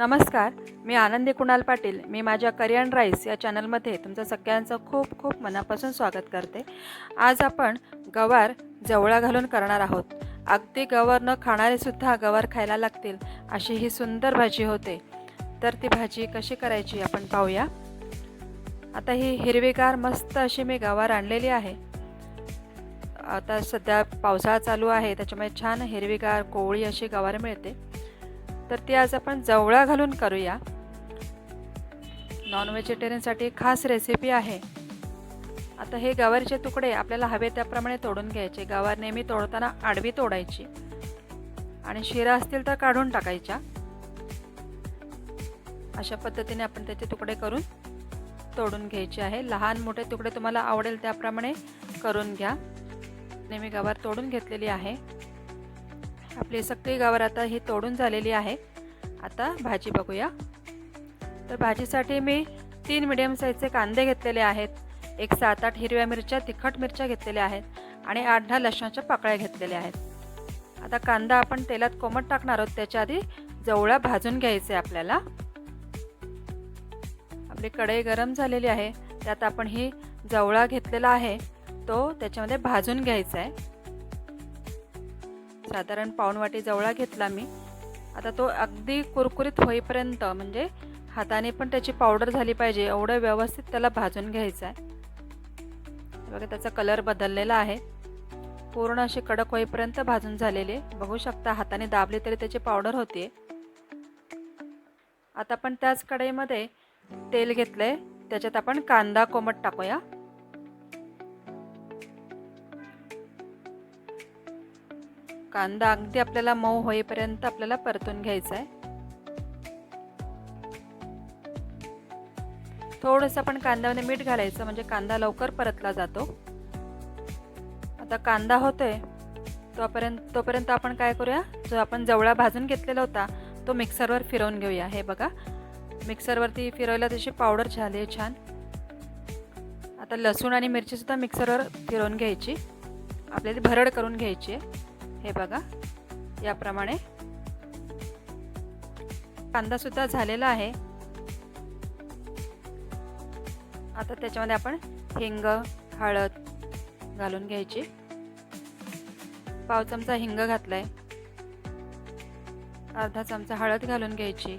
नमस्कार मी आनंदी कुणाल पाटील. मी माझ्या करियन राईस या चॅनलमध्ये तुमचं सगळ्यांचं खूप खूप मनापासून स्वागत करते. आज आपण गवार जवळा घालून करणार आहोत. अगदी गवार न खाणारेसुद्धा गवार खायला लागतील अशी ही सुंदर भाजी होते. तर ती भाजी कशी करायची आपण पाहूया. आता ही हिरवीगार मस्त अशी मी गवार आणलेली आहे. आता सध्या पावसाळा चालू आहे त्याच्यामुळे छान हिरवीगार कोवळी अशी गवार मिळते. तर ती आज आपण जवळा घालून करूया. नॉन व्हेजिटेरियनसाठी खास रेसिपी आहे. आता हे गवारीचे तुकडे आपल्याला हवे त्याप्रमाणे तोडून घ्यायचे. गवार नेहमी तोडताना आडवी तोडायची. आणि शिरा असतील तर काढून टाकायच्या. अशा पद्धतीने आपण त्याचे तुकडे करून तोडून घ्यायचे आहे. लहान मोठे तुकडे तुम्हाला आवडेल त्याप्रमाणे करून घ्या. नेहमी गवार तोडून घेतलेली आहे. आपली सगळी गावर आता ही तोडून झालेली आहे. आता भाजी बघूया. तर भाजीसाठी मी तीन मिडियम साईजचे कांदे घेतलेले आहेत. एक सात आठ हिरव्या मिरच्या तिखट मिरच्या घेतलेल्या आहेत आणि आठ दहा लसणाच्या पाकळ्या घेतलेल्या आहेत. आता कांदा आपण तेलात कोमट टाकणार आहोत. त्याच्या आधी जवळा भाजून घ्यायचे आपल्याला. आपली कढई गरम झालेली आहे. त्यात आपण ही जवळा घेतलेला आहे. तो त्याच्यामध्ये भाजून घ्यायचा आहे. साधारण पाऊणवाटी जवळा घेतला मी. आता तो अगदी कुरकुरीत होईपर्यंत म्हणजे हाताने पण त्याची पावडर झाली पाहिजे एवढं व्यवस्थित त्याला भाजून घ्यायचं आहे बघा त्याचा कलर बदललेला आहे. पूर्ण अशी कडक होईपर्यंत भाजून झालेली आहे. बघू शकता हाताने दाबली तरी त्याची पावडर होते आता आपण त्याच कढईमध्ये तेल घेतलंय. त्याच्यात आपण कांदा कोमट टाकूया. कांदा अगदी आपल्याला मऊ होईपर्यंत आपल्याला परतून घ्यायचा आहे थोडंसं आपण कांद्यामध्ये मीठ घालायचं म्हणजे कांदा लवकर परतला जातो. आता कांदा होतोय तोपर्यंत तोपर्यंत आपण काय करूया जो आपण जवळा भाजून घेतलेला होता तो मिक्सरवर फिरवून घेऊया. हे बघा मिक्सरवरती फिरवला तशी पावडर झाली आहे छान. आता लसूण आणि मिरचीसुद्धा मिक्सरवर फिरवून घ्यायची. आपल्याला भरड करून घ्यायची आहे. हे बघा. याप्रमाणे कांदासुद्धा झालेला आहे. आता त्याच्यामध्ये आपण हिंग हळद घालून घ्यायची. पाव चमचा हिंग घातलाय. अर्धा चमचा हळद घालून घ्यायची.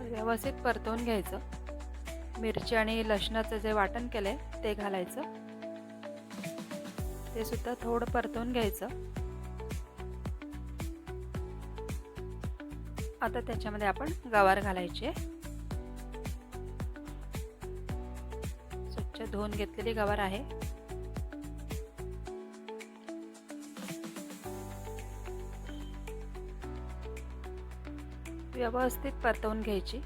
व्यवस्थित परतवून घ्यायचं. मिरची आणि लसणाचं जे वाटण केलं आहे ते घालायचं. ते सुद्धा थोडं परतवून घ्यायचं. आता त्याच्यामध्ये आपण गवार घालायचे. स्वच्छ धुवून घेतलेली गवार आहे. व्यवस्थित परतवून घ्यायची.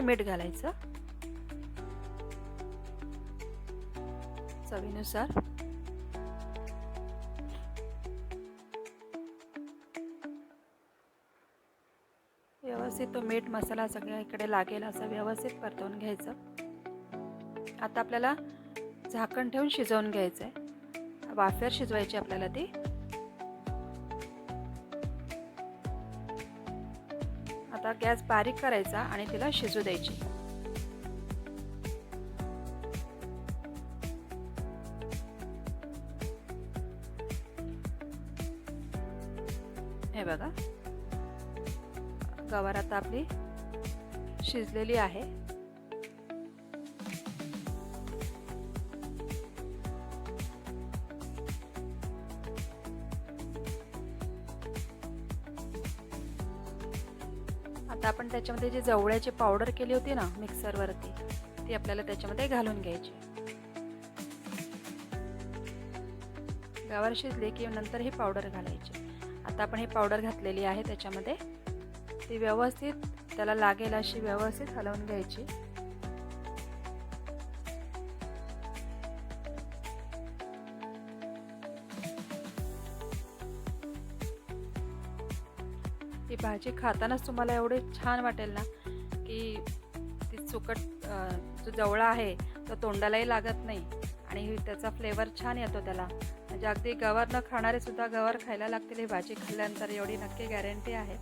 मीठ घालायचं. चवीनुसार. व्यवस्थित तो मीठ मसाला सगळ्या इकडे लागेल असं व्यवस्थित परतवून घ्यायचं. आता आपल्याला झाकण ठेवून शिजवून घ्यायचं आहे वाफेवर शिजवायची आपल्याला ती. आता गॅस बारीक करायचा आणि तिला शिजू द्यायची. हे बघा. गवार आता आपली शिजलेली आहे. आता आपण त्याच्यामध्ये जी जवळ्याची पावडर केली होती ना मिक्सरवरती ती आपल्याला त्याच्यामध्ये घालून घ्यायची. गवार शिजली की नंतर ही पावडर घालायची. आता आपण ही पावडर घातलेली आहे त्याच्यामध्ये. ती व्यवस्थित त्याला लागेल अशी व्यवस्थित हलवून घ्यायची. ही भाजी खातानाच तुम्हाला एवढी छान वाटेल ना की ती चुकट जो जवळा आहे तो तोंडालाही लागत नाही. आणि त्याचा फ्लेवर छान येतो त्याला. म्हणजे अगदी गवार न खाणारे सुद्धा गवार खायला लागतील ही भाजी खाल्ल्यानंतर एवढी नक्की गॅरंटी आहे.